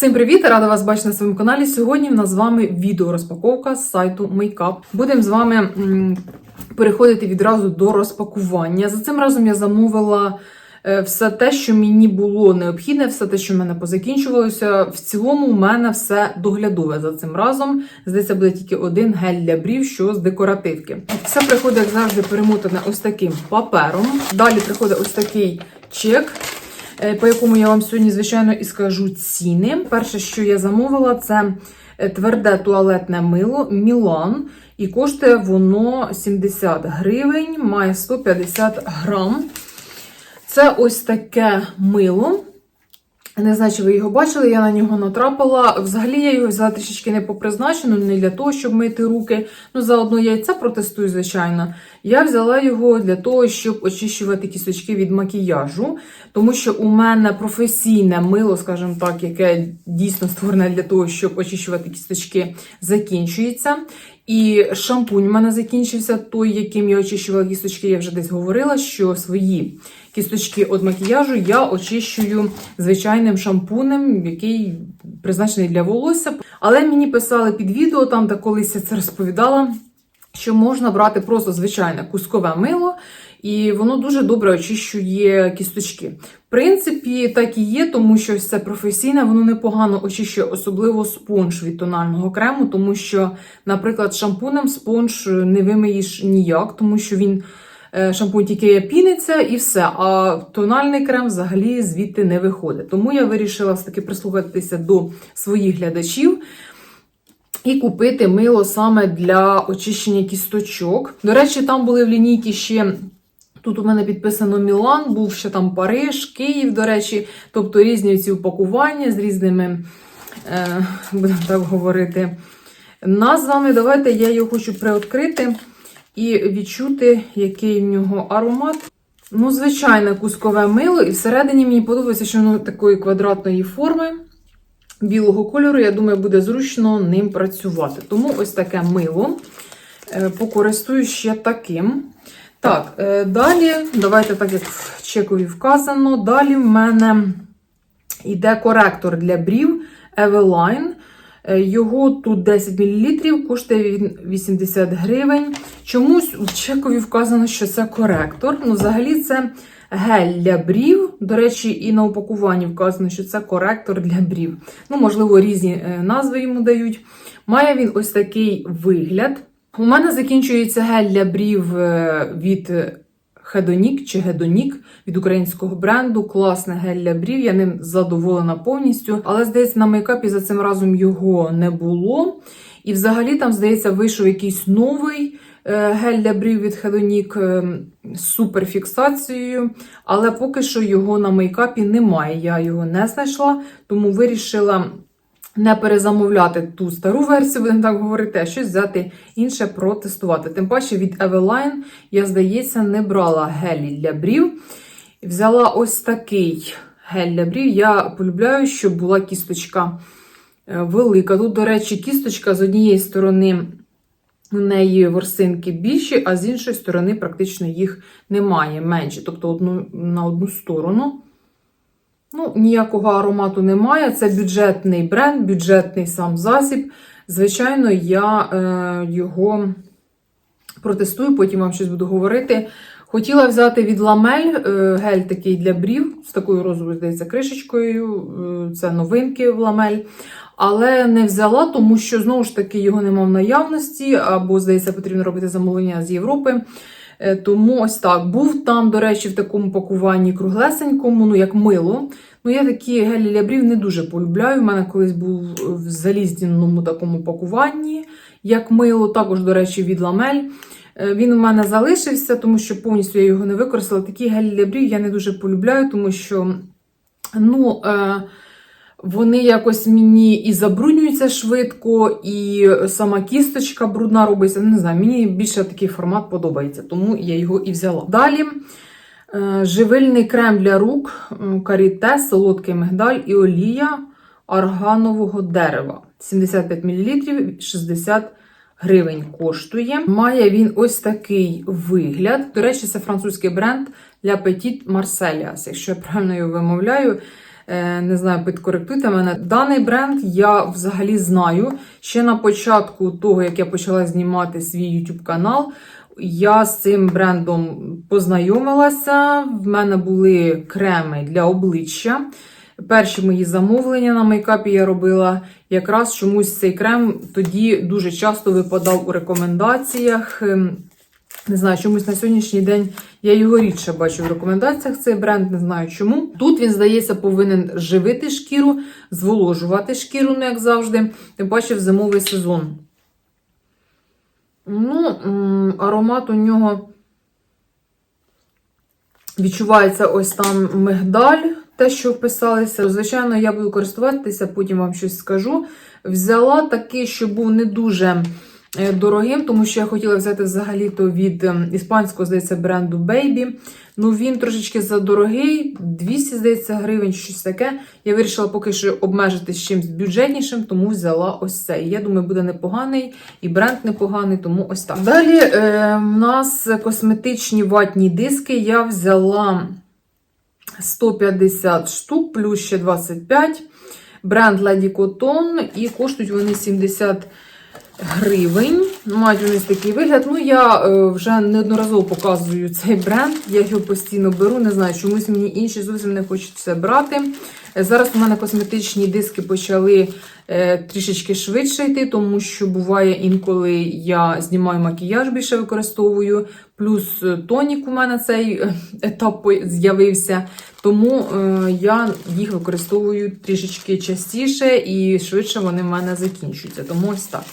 Всім привіт! Рада вас бачити на своєму каналі. Сьогодні в нас з вами відео розпаковка з сайту Makeup. Будемо з вами переходити відразу до розпакування. За цим разом я замовила е, все те, що мені було необхідне, все те, що в мене позакінчувалося. В цілому у мене все доглядове за цим разом. Здається, буде тільки один гель для брів, що з декоративки. Все приходить, як завжди, перемотане ось таким папером. Далі приходить ось такий чек. Е, По якому я вам сьогодні, звичайно, і скажу ціни. Перше, що я замовила, це е, тверде туалетне мило Мілан. І коштує воно 70 гривень, має 150 грам. Це ось таке мило. Не знаю, чи ви його бачили, я на нього натрапила. Взагалі я його взяла трішечки не по призначенню, не для того, щоб мити руки. Ну, заодно яйця протестую, звичайно. Я взяла його для того, щоб очищувати кісточки від макіяжу, тому що у мене професійне мило, скажімо так, яке дійсно створене для того, щоб очищувати кісточки, закінчується. І шампунь у мене закінчився, той, яким я очищувала кісточки, я вже десь говорила, що свої кісточки від макіяжу я очищую звичайним шампунем, який призначений для волосся. Але мені писали під відео, там де колись я це розповідала, що можна брати просто звичайне кускове мило, і воно дуже добре очищує кісточки. В принципі, так і є, тому що це професійне, воно непогано очищує, особливо спонж від тонального крему, тому що, наприклад, шампунем спонж не вимиєш ніяк, тому що він. Е, Шампунь тільки піниться і все, а тональний крем взагалі звідти не виходить. Тому я вирішила все-таки прислухатися до своїх глядачів і купити мило саме для очищення кісточок. До речі, там були в лінійці ще. Тут у мене підписано Мілан, був ще там Париж, Київ, до речі, тобто різні ці упакування з різними, е, будемо так говорити, назвами. Давайте я його хочу приоткрити і відчути, який в нього аромат. Ну, звичайне кускове мило, і всередині мені подобається, що воно такої квадратної форми білого кольору. Я думаю, буде зручно ним працювати. Тому ось таке мило. Е, Покористуюсь ще таким. Так, е, далі, давайте так, як в чекові вказано. Далі в мене йде коректор для брів Eveline. Е, Його тут 10 мл, коштує він 80 гривень. Чомусь у чекові вказано, що це коректор. Ну, взагалі, це гель для брів. До речі, і на упакуванні вказано, що це коректор для брів. Ну, можливо, різні е, назви йому дають. Має він ось такий вигляд. У мене закінчується гель для брів е, від Хедонік чи Гедонік від українського бренду. Класне гель для брів. Я ним задоволена повністю. Але, здається, на мейкапі за цим разом його не було. І взагалі там, здається, вийшов якийсь новий е, гель для брів від Хедонік з суперфіксацією. Але поки що його на мейкапі немає. Я його не знайшла, тому вирішила не перезамовляти ту стару версію, будемо так говорити, а щось взяти інше протестувати. Тим паче від Eveline я, здається, не брала гелі для брів. Взяла ось такий гель для брів. Я полюбляю, щоб була кісточка е, велика. Тут, до речі, кісточка з однієї сторони. У неї ворсинки більші, а з іншої сторони практично їх немає менше. Тобто одну, на одну сторону. Ну, ніякого аромату немає. Це бюджетний бренд, бюджетний сам засіб. Звичайно, я е, його протестую, потім вам щось буду говорити. Хотіла взяти від ламель е, гель такий для брів з такою розовою, здається, кришечкою. Е, це новинки в ламель. Але не взяла, тому що знову ж таки його нема в наявності, або, здається, потрібно робити замовлення з Європи. Е, Тому ось так. Був там, до речі, в такому пакуванні круглесенькому, ну як мило. Ну, я такі гелі для брів не дуже полюбляю. У мене колись був в залізняному такому пакуванні, як мило, також, до речі, від ламель. Е, Він у мене залишився, тому що повністю я його не використала. Такі гелі для брів я не дуже полюбляю, тому що, ну. Е вони якось мені і забруднюються швидко, і сама кісточка брудна робиться. Не знаю, мені більше такий формат подобається, тому я його і взяла. Далі е, живильний крем для рук, каріте, солодкий мигдаль і олія органового дерева. 75 мл, 60 гривень коштує. Має він ось такий вигляд. До речі, це французький бренд для Petit Marcelias, якщо я правильно його вимовляю. Е, Не знаю, підкоректуйте мене. Даний бренд я взагалі знаю. Ще на початку того, як я почала знімати свій YouTube канал, я з цим брендом познайомилася. В мене були креми для обличчя. Перші мої замовлення на мейкапі я робила якраз чомусь цей крем тоді дуже часто випадав у рекомендаціях. Не знаю, чомусь на сьогоднішній день я його рідше бачу в рекомендаціях. Цей бренд, не знаю чому. Тут він, здається, повинен живити шкіру, зволожувати шкіру, ну як завжди. Тим паче в зимовий сезон. Ну, аромат у нього відчувається ось там мигдаль, те, що вписалися. Звичайно, я буду користуватися, потім вам щось скажу. Взяла такий, що був не дуже дорогим, тому що я хотіла взяти взагалі-то від ем, іспанського, здається, бренду Baby. Ну, він трошечки задорогий, 200, здається, гривень, щось таке. Я вирішила поки що обмежитись чимось бюджетнішим, тому взяла ось цей. Я думаю, буде непоганий, і бренд непоганий, тому ось так. Далі е, в нас косметичні ватні диски. Я взяла 150 штук, плюс ще 25. Бренд Lady Cotton, і коштують вони 70 гривень. Мають вони такий вигляд. Ну, я е, вже неодноразово показую цей бренд. Я його постійно беру. Не знаю, чомусь мені інші зовсім не хочуть це брати. Е, Зараз у мене косметичні диски почали е, трішечки швидше йти, тому що буває інколи я знімаю макіяж, більше використовую. Плюс тонік у мене цей етап з'явився. Тому е, я їх використовую трішечки частіше і швидше вони в мене закінчуються. Тому ось так.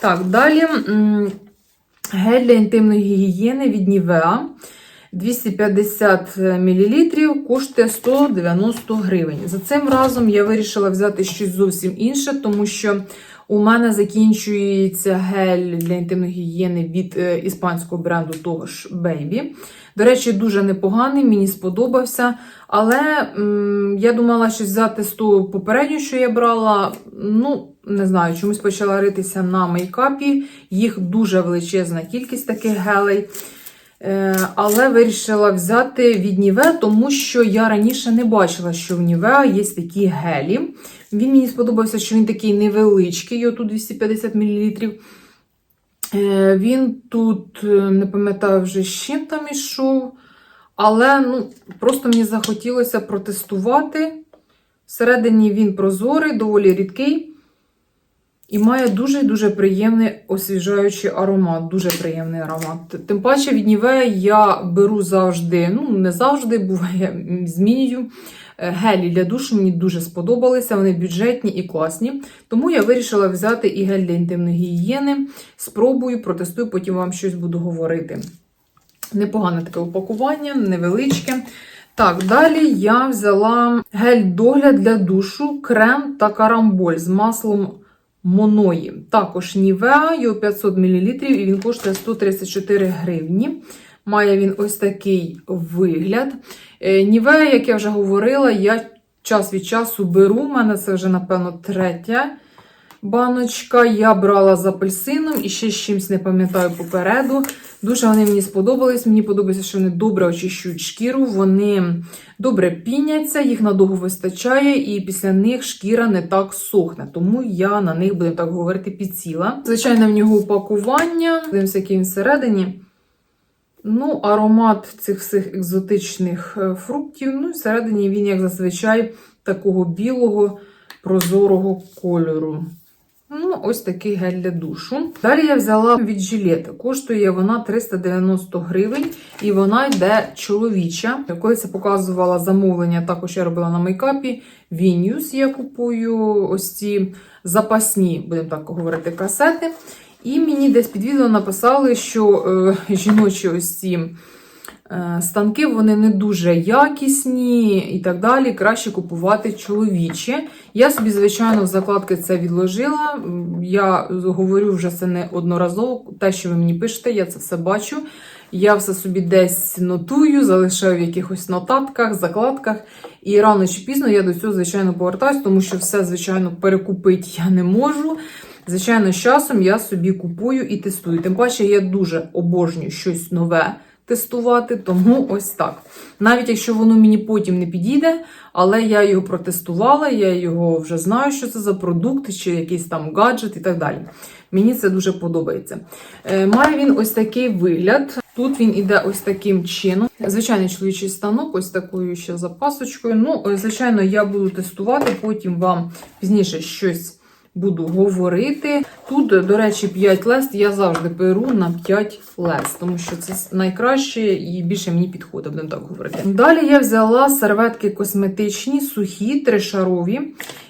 Так, далі гель для інтимної гігієни від Nivea. 250 мл коштує 190 гривень. За цим разом я вирішила взяти щось зовсім інше, тому що у мене закінчується гель для інтимної гігієни від е, іспанського бренду того Baby. До речі, дуже непоганий, мені сподобався. Але м, я думала щось взяти з того попереднього, що я брала. Ну, не знаю, чомусь почала ритися на мейкапі. Їх дуже величезна кількість таких гелей. Е, Але вирішила взяти від Ніве, тому що я раніше не бачила, що в Нівеа є такі гелі. Він мені сподобався, що він такий невеличкий, його тут 250 мл. Е, Він тут, е, не пам'ятаю вже з чим там ішов. Але ну, просто мені захотілося протестувати. Всередині він прозорий, доволі рідкий. І має дуже-дуже приємний освіжаючий аромат. Дуже приємний аромат. Тим паче від Нівея я беру завжди, ну не завжди, буває, змінюю. Е, Гелі для душу мені дуже сподобалися, вони бюджетні і класні. Тому я вирішила взяти і гель для інтимної гігієни. Спробую, протестую, потім вам щось буду говорити. Непогане таке упакування, невеличке. Так, далі я взяла гель догляд для душу, крем та карамболь з маслом Моної. Також Нівеа, його 500 мл, і він коштує 134 гривні. Має він ось такий вигляд. Е, Нівеа, як я вже говорила, я час від часу беру. У мене це вже, напевно, третя баночка. Я брала з апельсином і ще з чимось не пам'ятаю попереду. Дуже вони мені сподобались. Мені подобається, що вони добре очищують шкіру, вони добре піняться, їх надовго вистачає, і після них шкіра не так сохне. Тому я на них, будемо так говорити, підсіла. Звичайно, в нього упакування. Дивимося, який він всередині. Ну, аромат цих всіх екзотичних е, фруктів. Ну, і всередині він, як зазвичай, такого білого прозорого кольору. Ну, ось такий гель для душу. Далі я взяла від Gillette. Коштує вона 390 гривень, і вона йде чоловіча. Коли це показувала замовлення, також я робила на мейкапі. Вінюс я купую ось ці запасні, будемо так говорити, касети. І мені десь під відео написали, що е, жіночі ось ці е, станки вони не дуже якісні і так далі. Краще купувати чоловічі. Я собі, звичайно, в закладки це відложила. Я говорю вже це не одноразово. Те, що ви мені пишете, я це все бачу. Я все собі десь нотую, залишаю в якихось нотатках, закладках. І рано чи пізно я до цього, звичайно, повертаюсь, тому що все, звичайно, перекупити я не можу. Звичайно, з часом я собі купую і тестую. Тим паче, я дуже обожнюю щось нове тестувати, тому ось так. Навіть якщо воно мені потім не підійде, але я його протестувала, я його вже знаю, що це за продукт, чи якийсь там гаджет і так далі. Мені це дуже подобається. Е, Має він ось такий вигляд. Тут він іде ось таким чином. Звичайний чоловічий станок, ось такою ще запасочкою. Ну, е, звичайно, я буду тестувати, потім вам пізніше щось буду говорити. Тут, до речі, 5 лест. Я завжди беру на 5 лест, тому що це найкраще і більше мені підходить, будемо так говорити. Далі я взяла серветки косметичні, сухі, тришарові.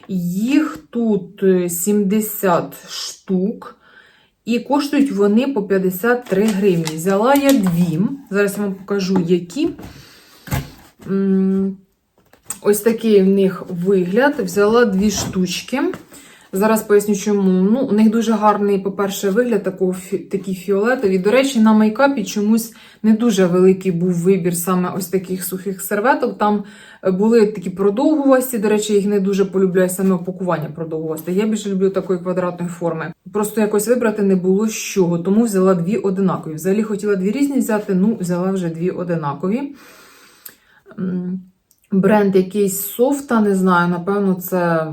Їх тут е, 70 штук. І коштують вони по 53 гривні. Взяла я дві. Зараз я вам покажу, які. Ось такий в них вигляд. Взяла дві штучки. Зараз поясню, чому. Ну, у них дуже гарний, по-перше, вигляд, такого, такі фіолетові. До речі, на мейкапі чомусь не дуже великий був вибір саме ось таких сухих серветок. Там е, були такі продовгувасті. До речі, їх не дуже полюбляю саме упакування продовгувасті. Я більше люблю такої квадратної форми. Просто якось вибрати не було з чого, тому взяла дві одинакові. Взагалі хотіла дві різні взяти, ну, взяла вже дві одинакові. Бренд якийсь софта, не знаю, напевно, це.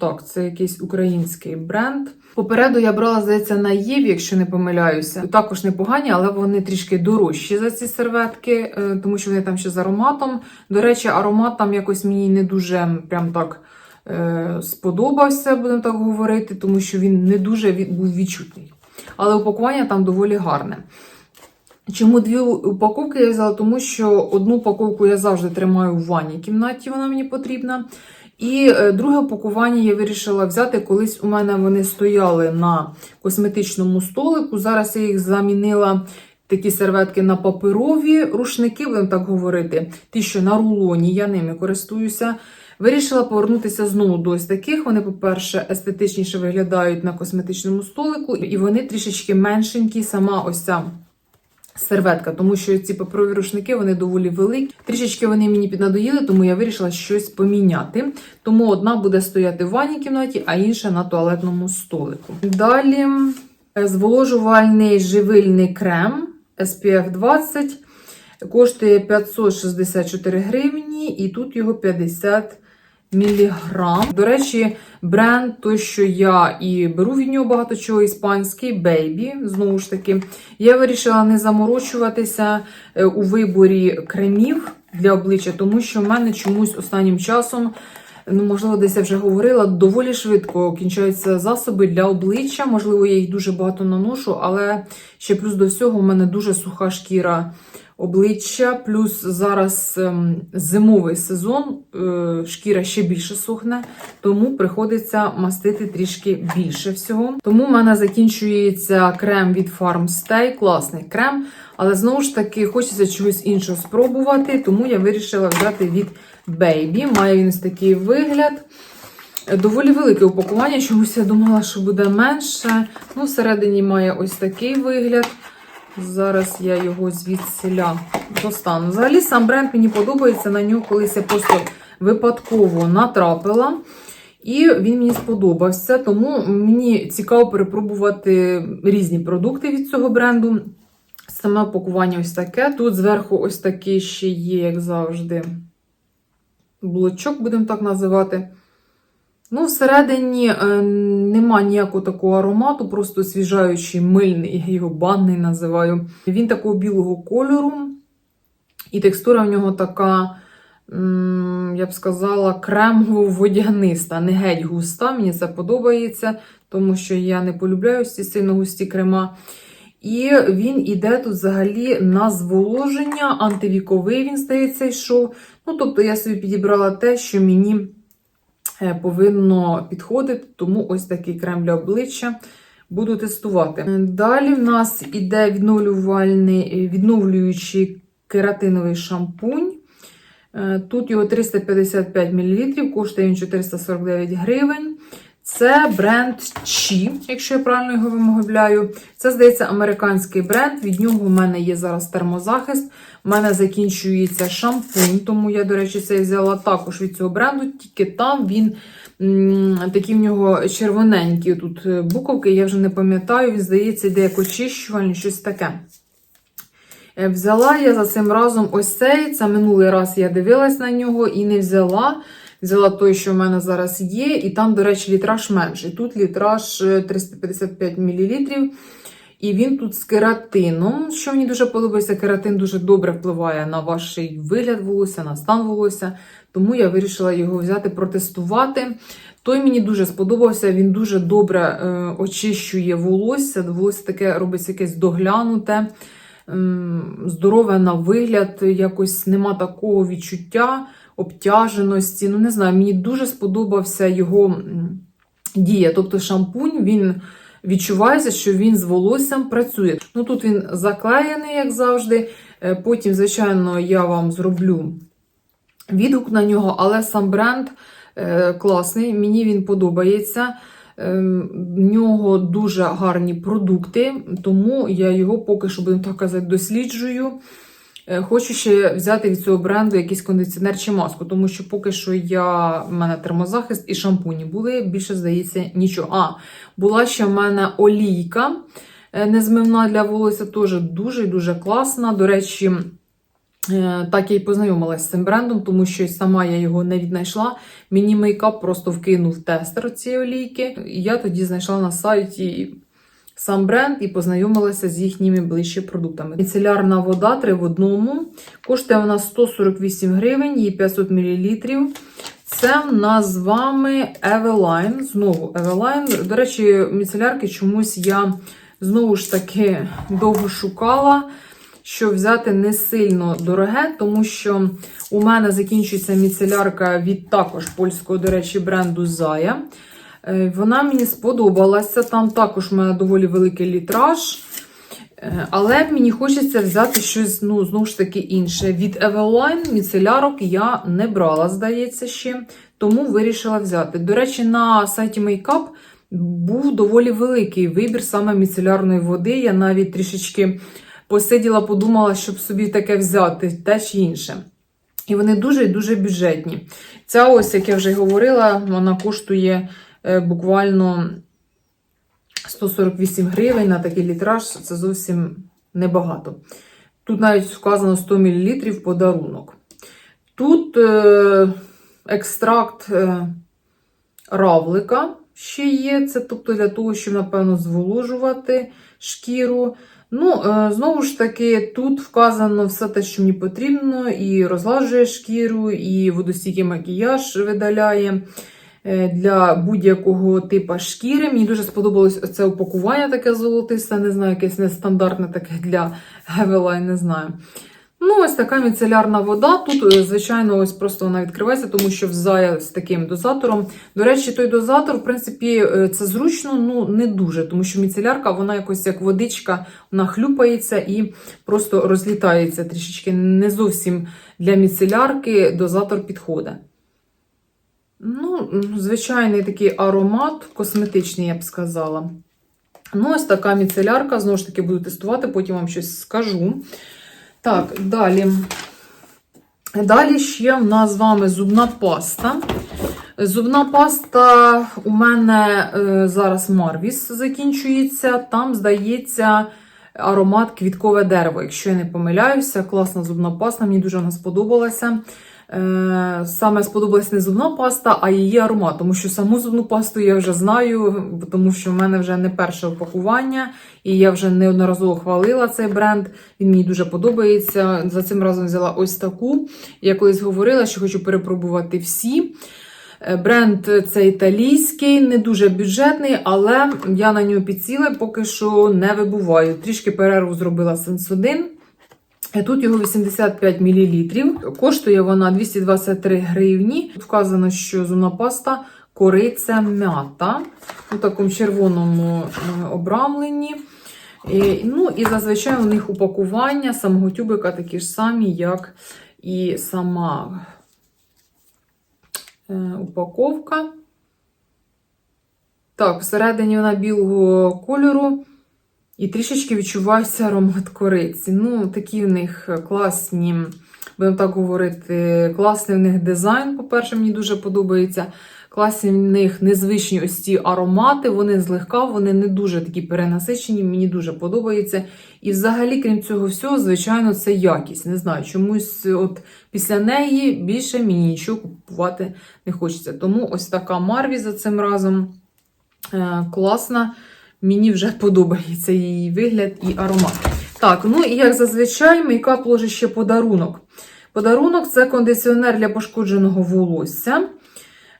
Так, це якийсь український бренд. Попереду я брала, здається, на Єві, якщо не помиляюся. Також непогані, але вони трішки дорожчі за ці серветки, е, тому що вони там ще з ароматом. До речі, аромат там якось мені не дуже прям так е, сподобався, будемо так говорити, тому що він не дуже був відчутний. Але упакування там доволі гарне. Чому дві упаковки я взяла? Тому що одну упаковку я завжди тримаю в ванній кімнаті, вона мені потрібна. І е, друге упакування я вирішила взяти. Колись у мене вони стояли на косметичному столику. Зараз я їх замінила. Такі серветки на паперові рушники, будемо так говорити. Ті, що на рулоні, я ними користуюся. Вирішила повернутися знову до ось таких. Вони, по-перше, естетичніше виглядають на косметичному столику, і вони трішечки меншенькі. Сама ось ця серветка, тому що ці паперові рушники вони доволі великі. Трішечки вони мені піднадоїли, тому я вирішила щось поміняти. Тому одна буде стояти в ванній кімнаті, а інша на туалетному столику. Далі е, зволожувальний живильний крем SPF 20 коштує 564 гривні, і тут його 50 міліграм. До речі, бренд, той, що я і беру від нього багато чого, іспанський Baby, знову ж таки, я вирішила не заморочуватися е, у виборі кремів для обличчя, тому що в мене чомусь останнім часом. Ну, можливо, десь я вже говорила, доволі швидко кінчаються засоби для обличчя. Можливо, я їх дуже багато наношу, але ще плюс до всього, у мене дуже суха шкіра обличчя. Плюс зараз ем, зимовий сезон, е, шкіра ще більше сухне, тому приходиться мастити трішки більше всього. Тому в мене закінчується крем від Farmstay, класний крем. Але знову ж таки хочеться чогось іншого спробувати, тому я вирішила взяти від Baby. Має він ось такий вигляд. Доволі велике упакування, чомусь я думала, що буде менше. Ну, всередині має ось такий вигляд. Зараз я його звідсіля достану. Взагалі, сам бренд мені подобається. На нього колись я просто випадково натрапила. І він мені сподобався, тому мені цікаво перепробувати різні продукти від цього бренду. Саме пакування ось таке. Тут зверху ось такий ще є, як завжди, блочок, будемо так називати. Ну, всередині е, нема ніякого такого аромату, просто освіжаючий, мильний, я його банний називаю. Він такого білого кольору, і текстура в нього така, м, я б сказала, кремово-водяниста, не геть густа. Мені це подобається, тому що я не полюбляю ці сильно густі крема. І він іде тут взагалі на зволоження, антивіковий він, здається, йшов. Ну, тобто я собі підібрала те, що мені повинно підходити, тому ось такий крем для обличчя буду тестувати. Далі в нас іде відновлювальний, відновлюючий кератиновий шампунь. Е, Тут його 355 мл, коштує він 449 гривень. Це бренд Чи, якщо я правильно його вимовляю. Це, здається, американський бренд. Від нього в мене є зараз термозахист. У мене закінчується шампунь, тому я, до речі, цей взяла також від цього бренду, тільки там він такі в нього червоненькі тут е, буковки, я вже не пам'ятаю, він здається, йде як очищувальний, щось таке. Е, Взяла я за цим разом ось цей. Це минулий раз я дивилась на нього і не взяла. Взяла той, що в мене зараз є, і там, до речі, літраж менший. Тут літраж е, 355 мл. І він тут з кератином. Що мені дуже подобається, кератин дуже добре впливає на ваш вигляд волосся, на стан волосся. Тому я вирішила його взяти, протестувати. Той мені дуже сподобався, він дуже добре е, очищує волосся. Волосся таке робиться якесь доглянуте, ем, здорове на вигляд, якось нема такого відчуття обтяженості. Ну, не знаю, мені дуже сподобався його дія. Тобто шампунь, він відчувається, що він з волоссям працює. Ну тут він заклеєний, як завжди. Е, Потім, звичайно, я вам зроблю відгук на нього, але сам бренд е, класний, мені він подобається. Ем, В нього дуже гарні продукти, тому я його поки що, будемо так казати, досліджую. Е, Хочу ще взяти від цього бренду якийсь кондиціонер чи маску, тому що поки що я, в мене термозахист і шампуні були, більше здається нічого. А, була ще в мене олійка е, незмивна для волосся, теж дуже дуже класна. До речі, е, так я й познайомилася з цим брендом, тому що сама я його не віднайшла. Мені мейкап просто вкинув тестер цієї олійки. І я тоді знайшла на сайті сам бренд і познайомилася з їхніми ближче продуктами. Міцелярна вода 3 в одному. Коштує вона 148 гривень, її 500 мл. Це в нас з вами Eveline. Знову Eveline. До речі, міцелярки чомусь я знову ж таки довго шукала. Що взяти не сильно дороге, тому що у мене закінчується міцелярка від також польського, до речі, бренду Зая. Е, Вона мені сподобалася. Там також у мене доволі великий літраж. Е, Але мені хочеться взяти щось, ну, знову ж таки, інше. Від Eveline міцелярок я не брала, здається, ще, тому вирішила взяти. До речі, на сайті Makeup був доволі великий вибір саме міцелярної води. Я навіть трішечки посиділа, подумала, щоб собі таке взяти, те чи інше. І вони дуже і дуже бюджетні. Ця ось, як я вже говорила, вона коштує буквально 148 гривень на такий літраж. Це зовсім небагато. Тут навіть вказано 100 мл подарунок. Тут е, екстракт е, равлика ще є. Це тобто для того, щоб, напевно, зволожувати шкіру. Ну, е, знову ж таки, тут вказано все те, що мені потрібно, і розгладжує шкіру, і водостійкий макіяж видаляє е, для будь-якого типу шкіри. Мені дуже сподобалось це упакування таке золотисте, не знаю, якесь нестандартне таке для Eveline, не знаю. Ну, ось така міцелярна вода. Тут, е, звичайно, ось просто вона відкривається, тому що взая з таким дозатором. До речі, той дозатор, в принципі, е, це зручно, ну не дуже, тому що міцелярка, вона якось як водичка, вона хлюпається і просто розлітається трішечки. Не зовсім для міцелярки дозатор підходить. Ну, звичайний такий аромат, косметичний, я б сказала. Ну, ось така міцелярка. Знову ж таки, буду тестувати, потім вам щось скажу. Так, далі. Далі ще в нас з вами зубна паста. Зубна паста у мене е, зараз Марвіс закінчується. Там, здається, аромат квіткове дерево. Якщо я не помиляюся, класна зубна паста, мені дуже вона сподобалася. Е, Саме сподобалась не зубна паста, а її аромат, тому що саму зубну пасту я вже знаю, тому що в мене вже не перше упакування, і я вже неодноразово хвалила цей бренд. Він мені дуже подобається. За цим разом взяла ось таку. Я колись говорила, що хочу перепробувати всі. Е, Бренд це італійський, не дуже бюджетний, але я на нього підсіла поки що не вибуваю. Трішки перерву зробила Сенсодин. Тут його 85 мл. Коштує вона 223 гривні. Тут вказано, що зубна паста кориця м'ята у такому червоному е, обрамленні. Ну і зазвичай у них упакування самого тюбика такі ж самі, як і сама е, упаковка. Так, всередині вона білого кольору. І трішечки відчувається аромат кориці. Ну, такі в них класні, будемо так говорити, класний в них дизайн. По-перше, мені дуже подобається. Класні в них незвичні ось ці аромати, вони злегка, вони не дуже такі перенасичені, мені дуже подобається. І взагалі, крім цього всього, звичайно, це якість. Не знаю, чомусь от після неї більше мені нічого купувати не хочеться. Тому ось така Марві за цим разом е, класна. Мені вже подобається її вигляд і аромат. Так, ну і як зазвичай, мейкап ложить ще подарунок. Подарунок це кондиціонер для пошкодженого волосся.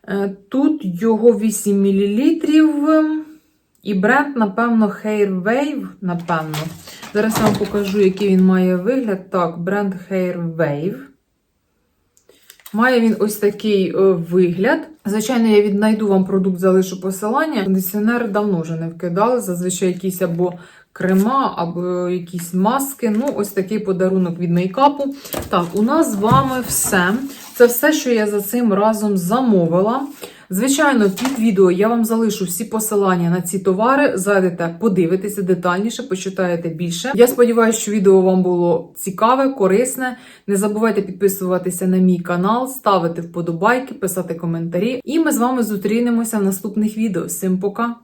Е, Тут його 8 мл. І бренд, напевно, Hair Wave, напевно. Зараз я вам покажу, який він має вигляд. Так, бренд Hair Wave. Має він ось такий е, вигляд. Звичайно, я віднайду вам продукт, залишу посилання. Кондиціонер давно вже не вкидали. Зазвичай якісь або крема, або якісь маски. Ну, ось такий подарунок від мейкапу. Так, у нас з вами все. Це все, що я за цим разом замовила. Звичайно, під відео я вам залишу всі посилання на ці товари. Зайдете, подивитеся детальніше, почитаєте більше. Я сподіваюся, що відео вам було цікаве, корисне. Не забувайте підписуватися на мій канал, ставити вподобайки, писати коментарі. І ми з вами зустрінемося в наступних відео. Всім пока!